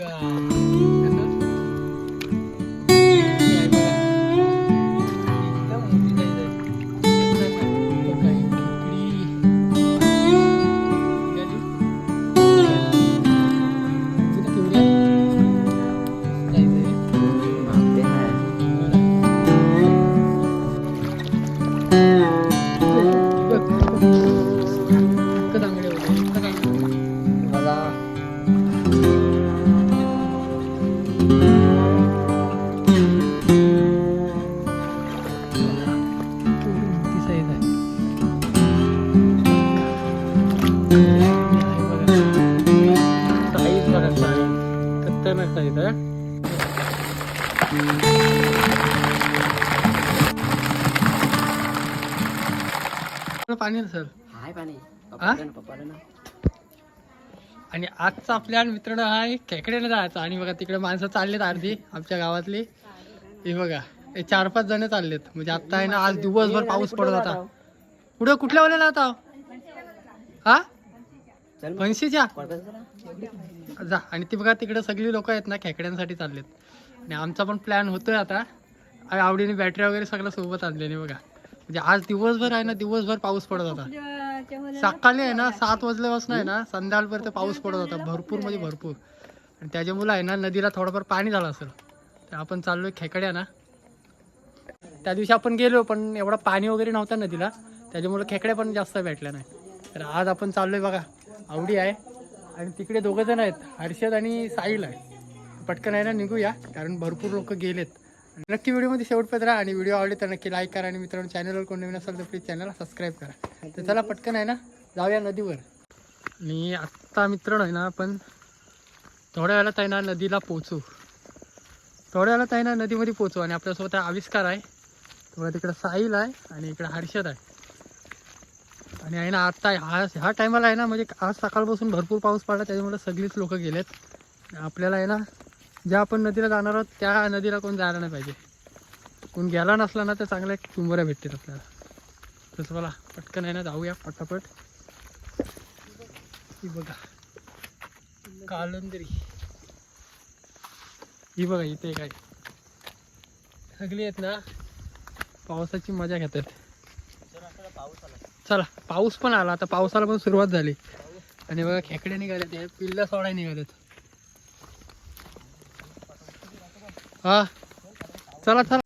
Size पाणी sir hi पाणी? पप्पाला ना, पप्पाला ना. आणि आजचा प्लॅन मित्रांनो हा आहे खेकड्याला जायचा. आणि बघा तिकडे माणसं चाललेत अर्धी आमच्या गावातली. हे बघा हे चार पाच जण चाललेत. म्हणजे आता आहे ना आज दिवसभर पाऊस पडत होता. कुठं कुठल्या वाल्याला आता? हा? चल मग. फणशीच्या पडतात जरा. जा. आणि ती बघा तिकडे सगळी लोक आहेत ना खेकड्यांसाठी चाललेत. आणि आमचा पण प्लॅन होतोय आता. आणि आवडीने बॅटरी वगैरे सगळं सोबत आणलेली बघा. म्हणजे आज दिवसभर आहे ना दिवसभर पाऊस पडत होता. सकाळी आहे ना सात वाजल्यापासून आहे ना संध्याकाळपर्यंत पाऊस पडत होता भरपूर म्हणजे भरपूर. आणि त्याच्यामुळे आहे ना नदीला थोडंफार पाणी झालं असेल. तर आपण चाललोय खेकड्या ना. त्या दिवशी आपण गेलो पण एवढा पाणी वगैरे नव्हता नदीला. त्याच्यामुळे खेकड्या पण जास्त भेटल्या नाही. तर आज आपण चाललोय बघा आवडी आहे. आणि तिकडे दोघं जण आहेत हर्षद आणि साहिल आहे. पटकन आहे ना निघूया कारण भरपूर लोक गेलेत. नक्की व्हिडिओमध्ये शेवटपर्यंत राहा आणि व्हिडिओ आवडले तर नक्की लाईक करा आणि मित्रांनो चॅनलवर कोण नवीन असेल तर प्लीज चॅनलला सबस्क्राईब करा. तर चला पटकन आहे ना जाऊया नदीवर. आणि आत्ता मित्रांनो आहे ना आपण थोड्या वेळात आहे ना नदीला पोचू थोड्या वेळात आहे ना नदीमध्ये पोचू आणि आपल्यासोबत आविष्कार आहे. थोडा तिकडं साहिल आहे आणि इकडं हर्षद आहे. आणि आहे ना आत्ता हा ह्या टायमाला आहे ना म्हणजे आज सकाळपासून भरपूर पाऊस पडला त्याच्यामुळे सगळीच लोक गेलेत. आपल्याला आहे ना ज्या आपण नदीला जाणार आहोत त्या नदीला कोण जायला नाही पाहिजे. कोण गेला नसला ना तर चांगल्या चुंबऱ्या भेटतील आपल्याला. तसं मला पटकन आहे ना जाऊया पटापट. ही बघा कालंदरी. ही बघा इथे काय सगळी आहेत ना पावसाची मजा घेतात. चला पाऊस पण आला. आता पावसाला पण सुरुवात झाली. आणि बघा खेकडे निघाले ते पिल्ला सोडाय निघालेत हा. चला चला.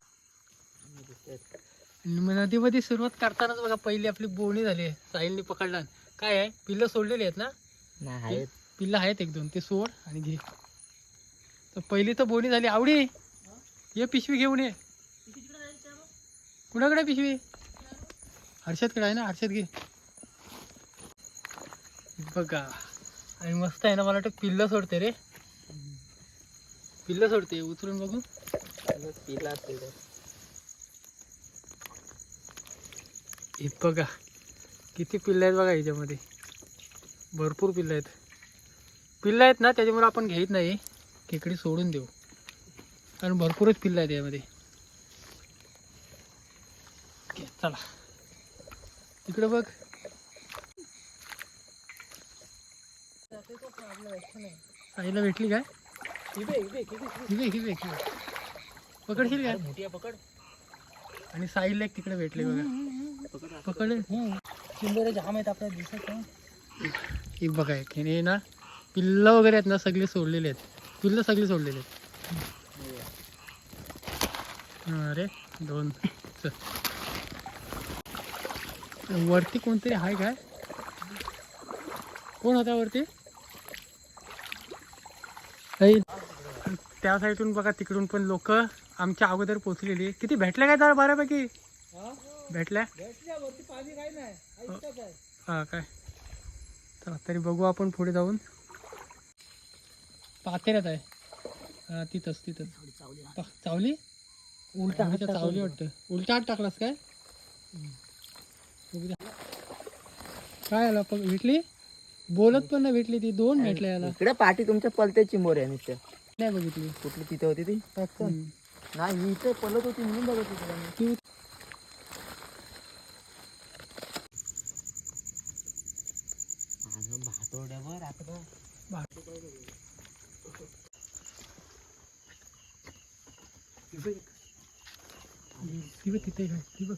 नदीमध्ये सुरुवात करतानाच बघा पहिली आपली बोणी झाली साहिलने पकडला काय आहे? पिल्लं सोडलेली आहेत ना. पिल्लं आहेत एक दोन. ते सोड आणि घे. तर पहिली तर बोनी झाली. आवडी ये पिशवी घेऊन ये. कुणाकडे पिशवी? हर्षदकडे आहे ना? हर्षद घे. बघा. आणि मस्त आहे ना मला वाटतं पिल्लं सोडते रे. पिल्लं सोडते उचलून बघू. पिला हे बघा किती पिल्ला आहेत बघा याच्यामध्ये भरपूर पिल्ल आहेत. पिल्ला आहेत ना त्याच्यामुळे आपण घेत नाही. खेकडी सोडून देऊ. कारण भरपूरच पिल्ला आहेत यामध्ये. चला. तिकडे बघ. आईला भेटली काय? हिवे हिवे हिवे पकडशील काय मोठी पकड आणि साईला एक तिकडे भेटले बघा. पकड. चिंबोरे जाम आहेत आपल्या दिसत. ही बघा एक हिने ना पिल्लं वगैरे आहेत ना सगळे सोडलेले आहेत. पिल्लं सगळी सोडलेले आहेत. हा, अरे दोन. वरती कोणतरी आहे काय? कोण होता वरती? त्या साईडून बघा तिकडून पण लोक आमच्या अगोदर पोचलेली किती भेटल्या काय जरा बऱ्यापैकी भेटल्या? हा काय? चला तरी बघू आपण पुढे जाऊन. पातेऱ्यात आहे. हा तिथंच तिथंच. चावली? उलटा हात चावली वाटतं. उलटा हात टाकलास काय. काय आला पण भेटली? बोलत पण नाही भेटली ती दोन भेटल्या याला. इकडे पाठी तुमच्या पलते चिंबोरे आहे नुसते नाही बघितली. कुठली तिथे होती ती. नाही इथे पलत होती म्हणून बघत होती भातोड्यावर आता तिथे घाल ती बघ.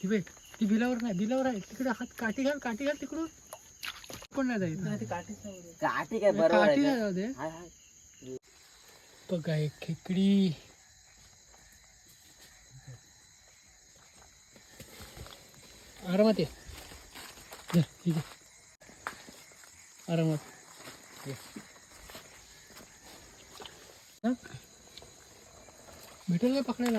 ती बघ ती बिलावर नाही बिलावर आहे. तिकडे हात काठी घाल काठी घाल तिकडून. पण नाही जायचं. काठी काय काठी आहे नाही का? जाऊ दे. बघा एक खेकडी. आरामात ये. ठीक आहे आरामात. ये. भेटेल का पकडायला?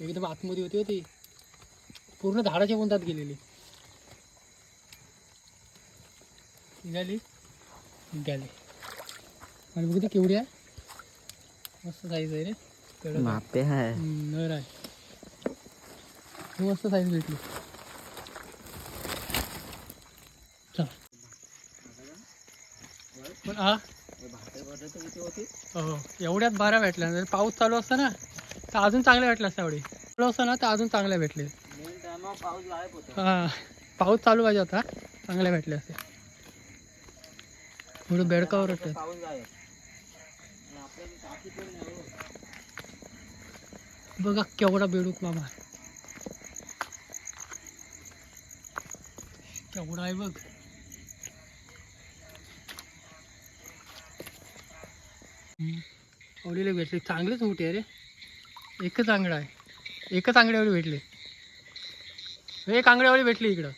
एकदम आतमध्ये होती होती पूर्ण झाडाच्या बुंदात गेलेली. निघाली. निघाली. आणि बघ ती केवढी आहे. मस्त साईज आहे रे. मापे आहे हम्म, नर आहे. मस्त साईज भेटली. चल. पण हा. हो एवढ्यात बारा भेटल्या. जर पाऊस चालू असता ना तर अजून चांगल्या भेटल्या असत्या एवढी. चालू असता ना तर अजून चांगल्या भेटले. हा पाऊस चालू पाहिजे होता. चांगल्या भेटले असते थोडं बेडकावर होतं बघा केवढा बेडूक मामा केवढा आहे बघ. हम्म. भेटले. चांगलेच मोठे मोठी रे. एकच आंगडा आहे. एकच आंगड्यावर भेटले. एक आंगड्यावर भेटली इकडं.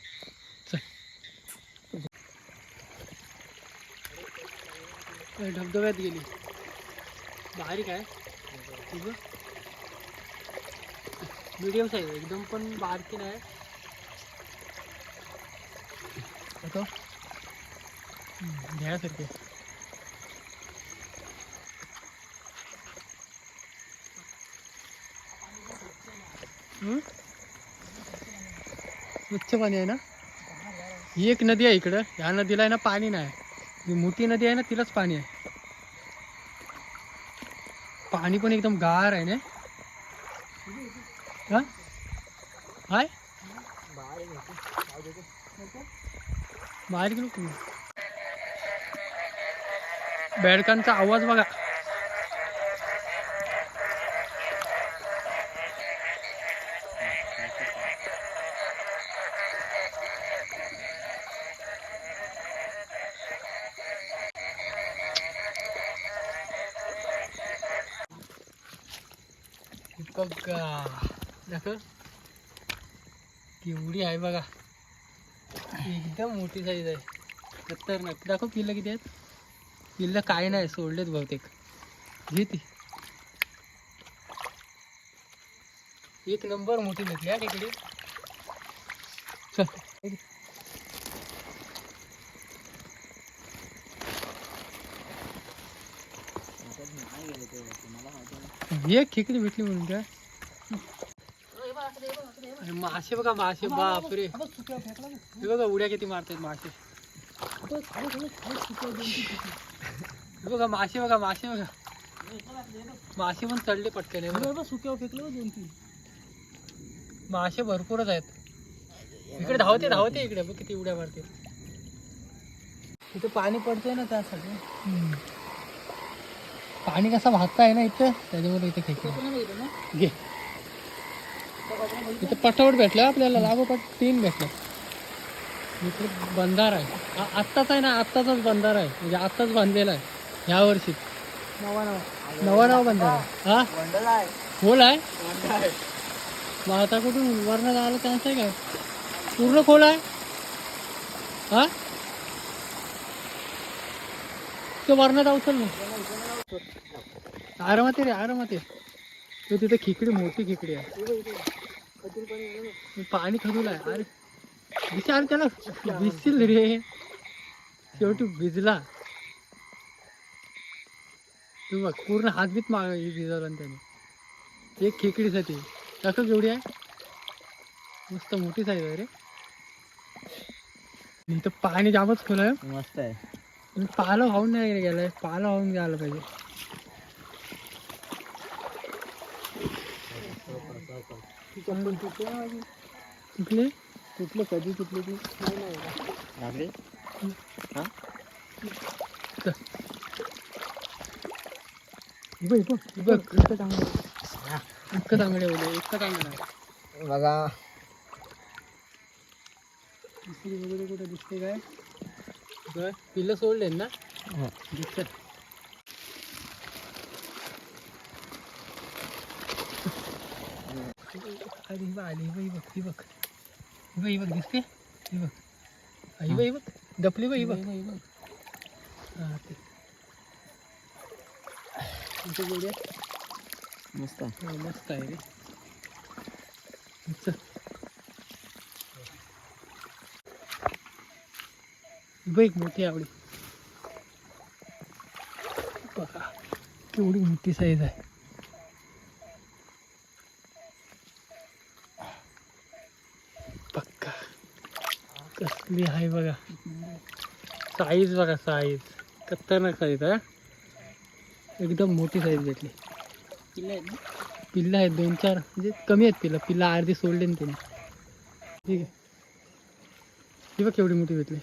धबधब्यात गेली बारीक आहे तुझं मीडियम साईज एकदम पण बारकी नाही हम्म? स्वच्छ पाणी आहे ना? ही एक नदी आहे इकडं. ह्या नदीला आहे ना पाणी नाही. जी मोठी नदी आहे ना तिलाच पाणी आहे. पाणी पण एकदम गार आहे ना? हा? हाय? बाहेर गेलो तुम्ही. बेडकांचा आवाज बघा. बघा. दाखव. केवढी आहे बघा. एकदम मोठी साईज आहे. खतरनाक. दाखव किल्ला किती आहेत? किल्ला काय नाही सोडलेत बहुतेक. घे ती. एक नंबर मोठी घेतली हा तिकडे. चल. एक खेकडी भेटली म्हणून काय अरे मासे बघा मासे बापरे। हे बघा उड्या किती मारतात मासे. हे बघा मासे बघा मासे बघा. मासे पण चढले पटकन. हे बघा सुक्यावर फेकलं दोन तीन मासे भरपूरच आहेत. इकडे धावते धावते इकडे. बघ किती उड्या मारते तिथे पाणी पडतंय ना त्यासाठी. पाणी कसं वाहत आहे ना इथं? त्याच्यामुळे इथे खेकले घे. इथं पटावट भेटलं आपल्याला लागोपाठ तीन भेटलं. इथे बंधार आहे. आत्ताच आहे ना आत्ताचाच बंधार आहे. म्हणजे आत्ताच बांधलेला आहे. ह्या वर्षी. नवा नवा नवा बंधार आहे. हा? खोल आहे? मग आता कुठून? वर्ण झालं चान्स आहे काय? पूर्ण खोल आहे? हा? तो वर्ण जाऊ चल ना आरामात रे आरामात ये. तिथे खिकडी मोठी खिकडी आहे. पाणी खदूल आहे. अरे विचार त्याला. भिजतील रे. शेवटी भिजला. तू बघ पूर्ण हातबीत माग भिजवला त्याने. एक खेकडीसाठी. टाक केवढी आहे. मस्त मोठी साईज आहे रे. इथं पाणी जामच खोल आहे. मस्त आहे. पाला वाहून नाही गेलाय पाला वाहून गेला पाहिजे. कुठले? तुटलं कधी तुटलं ती? लागले हा? इतकं चांगलं इतकं. बघा. दुसरी वगैरे कुठे दिसते काय? बघ पिल्लं सोडले ना? दिसत अरे ही बघ आली ही बघ ही बघ. ही बघ बघ बघ दिसते? ही बघ. ही बघ. बघ डपली बघ. ही बघ. हा ते. मस्त. हा, मस्त आहे रे. एक मोठी आवडी. बघा केवढी मोठी साईज आहे. पक्का कसली आहे बघा. साईज बघा साईज खतरनाक साईज आहे एकदम मोठी साईज भेटली पिल्लं आहेत दोन चार म्हणजे कमी आहेत पिल्लं. पिल्लं अर्धी सोडले ना तिने. ठीक आहे. ही बघ केवढी मोठी भेटली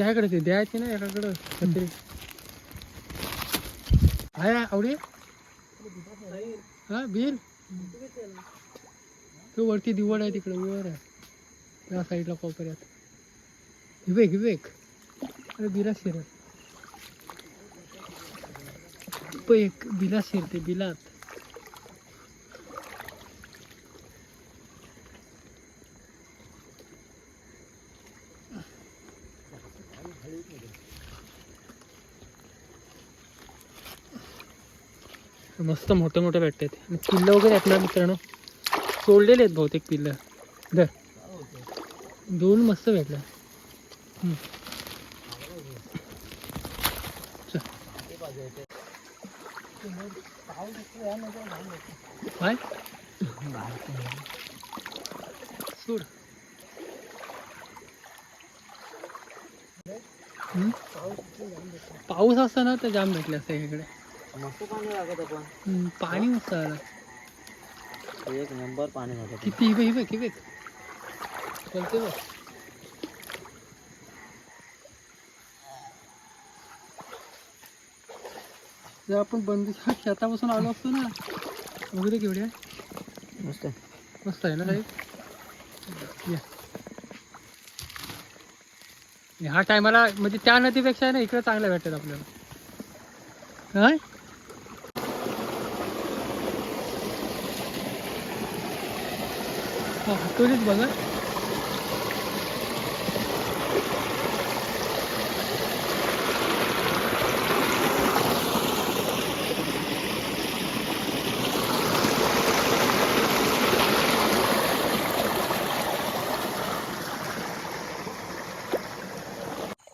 त्याकडे ते द्यायची ना एकाकडं. काहीतरी. आहे आवडी? हा बिल तो वरती दिवड आहे तिकडे, वर आहे. त्या साईडला कोपऱ्यात विवेक विवेक. अरे, बिला शिर एक बिला शिरते, बिलात. मस्त मोठे मोठे भेटतात आणि पिल्लं वगैरे आहेत ना मित्रांनो? सोडलेले आहेत बहुतेक पिल्लं. दर दोन मस्त भेटलं. चल. काय? सोड. पाऊस असता ना तर जाम भेटले असते इकडे. मस्त पाणी लागत आपण हम्म, पाणी मस्त आलं. एक नंबर पाणी लागत किती हिबे किती बोलते बघ जर आपण बंदीच्या शेतापासून आलो असतो ना वगैरे केवढे मस्त मस्त आहे ना काही या. ह्या टायमाला म्हणजे त्या नदीपेक्षा आहे ना इकडे चांगल्या भेटतात आपल्याला. काय? हा, हातोडीच बघा.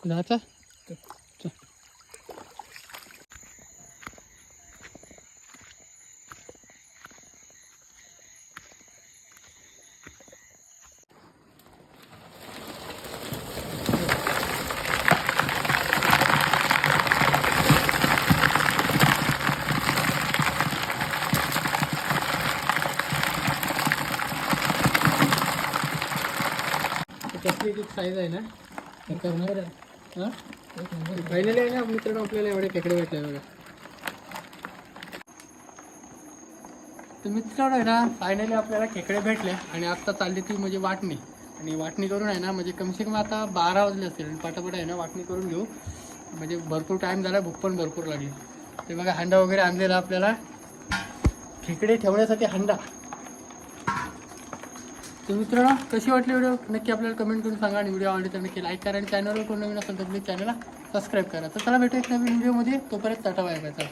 जायचा चल. त्यातली एक साईज आहे ना? तर करणार हां? फायनली आहे ना मित्रांनो आपल्याला एवढे खेकडे भेटले बघा. तर मित्रांनो आहे ना फायनली आपल्याला खेकडे भेटले आणि आता चालली ती म्हणजे वाटणी. आणि वाटणी करून आहे ना म्हणजे कमसे कम आता बारा वाजले असतील आणि पटापट आहे ना वाटणी करून घेऊ. म्हणजे भरपूर टाईम झाला भूक पण भरपूर लागली. ते बघा हंडा वगैरे आणलेला आपल्याला. खेकडे ठेवण्यासाठी हंडा. तर मित्रांनो कशी वाटली व्हिडिओ? नक्की आपल्याला कमेंट करून सांगा आणि व्हिडिओ आवडली तर नक्की लाईक करा आणि चॅनलवर कोण नवीन असेल तर प्लीज चॅनलला सबस्क्राईब करा. तर चला भेटू एक नवीन व्हिडिओमध्ये तोपर्यंत टाटा बाय बाय चला.